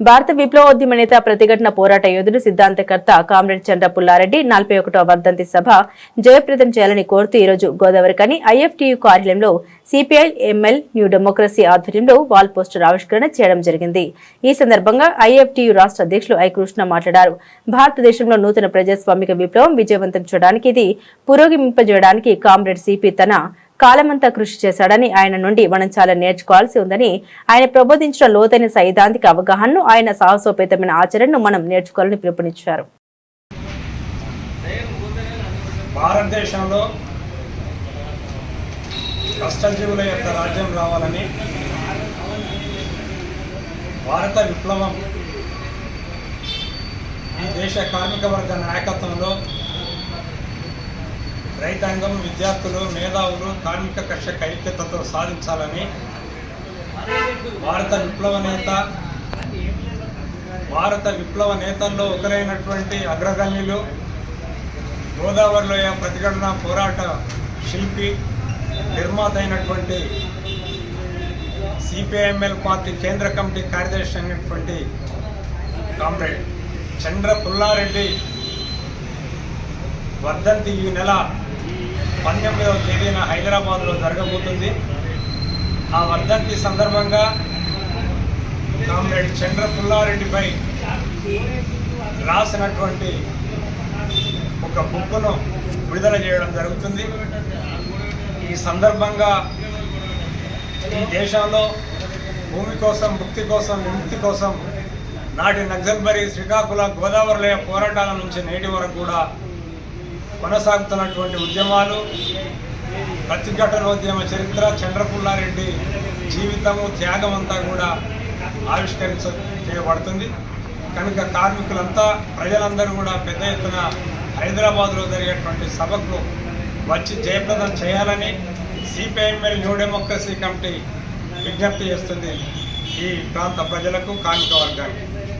భారత విప్లవోద్యమ నేత ప్రతిఘటన పోరాట యోధుడు సిద్ధాంతకర్త కామ్రేడ్ చంద్ర పుల్లారెడ్డి నలభై ఒకటో వర్ధంతి సభ జయప్రదం చేయాలని కోరుతూ ఈరోజు గోదావరికని ఐఎఫ్టియు కార్యాలయంలో సిపిఐ ఎంఎల్ న్యూ డెమోక్రసీ ఆధ్వర్యంలో వాల్ పోస్టర్ ఆవిష్కరణ చేయడం జరిగింది. ఈ సందర్భంగా ఐఎఫ్టియు రాష్ట్ర అధ్యక్షులు ఐ కృష్ణ మాట్లాడారు. భారతదేశంలో నూతన ప్రజాస్వామిక విప్లవం విజయవంతం చేయడానికి ఇది పురోగమింపజేయడానికి కామ్రేడ్ సిపి తన కాలమంతా కృషి చేశాడని ఆయన నుండి మనం చాలా నేర్చుకోవాల్సి ఉందని ఆయన ప్రబోధించిన లోతైన సైద్ధాంతిక అవగాహనను ఆయన సాహసోపేతమైన ఆచరణను మనం నేర్చుకోవాలని పిలుపునిచ్చారు. భారతదేశంలో కష్టజీవుల యొక్క రాజ్యం రావాలని భారత విప్లవం ఈ దేశ కార్మిక వర్గ నాయకత్వంలో రైతాంగం విద్యార్థులు మేధావులు కార్మిక కర్షక ఐక్యతతో సాధించాలని భారత విప్లవ నేత భారత విప్లవ నేతల్లో ఒకరైనటువంటి అగ్రగణ్యులు గోదావరిలోయ ప్రతిఘటన పోరాట శిల్పి నిర్మాత అయినటువంటి సిపిఐఎంఎల్ పార్టీ కేంద్ర కమిటీ కార్యదర్శి అయినటువంటి కామ్రేడ్ చంద్ర పుల్లారెడ్డి వర్ధంతి ఈ నెల పంతొమ్మిదవ తేదీన హైదరాబాద్లో జరగబోతుంది. ఆ వర్ధంతి సందర్భంగా కామ్రేడ్ చంద్ర పుల్లారెడ్డిపై రాసినటువంటి ఒక బుక్ను విడుదల చేయడం జరుగుతుంది. ఈ సందర్భంగా ఈ దేశంలో భూమి కోసం ముక్తి కోసం విముక్తి కోసం నాటి నక్సల్బరి శ్రీకాకుళ గోదావరిలో పోరాటాల నుంచి నేటి వరకు కూడా కొనసాగుతున్నటువంటి ఉద్యమాలు ప్రతిఘటనోద్యమ చరిత్ర చంద్రపుల్లారెడ్డి జీవితము త్యాగం అంతా కూడా ఆవిష్కరించ చేయబడుతుంది కనుక కార్మికులంతా ప్రజలందరూ కూడా పెద్ద ఎత్తున హైదరాబాద్లో జరిగేటువంటి సభకు వచ్చి జయప్రదం చేయాలని సిపిఐఎంఎల్ న్యూ డెమోక్రసీ కమిటీ విజ్ఞప్తి చేస్తుంది ఈ ప్రాంత ప్రజలకు కార్మిక వర్గానికి.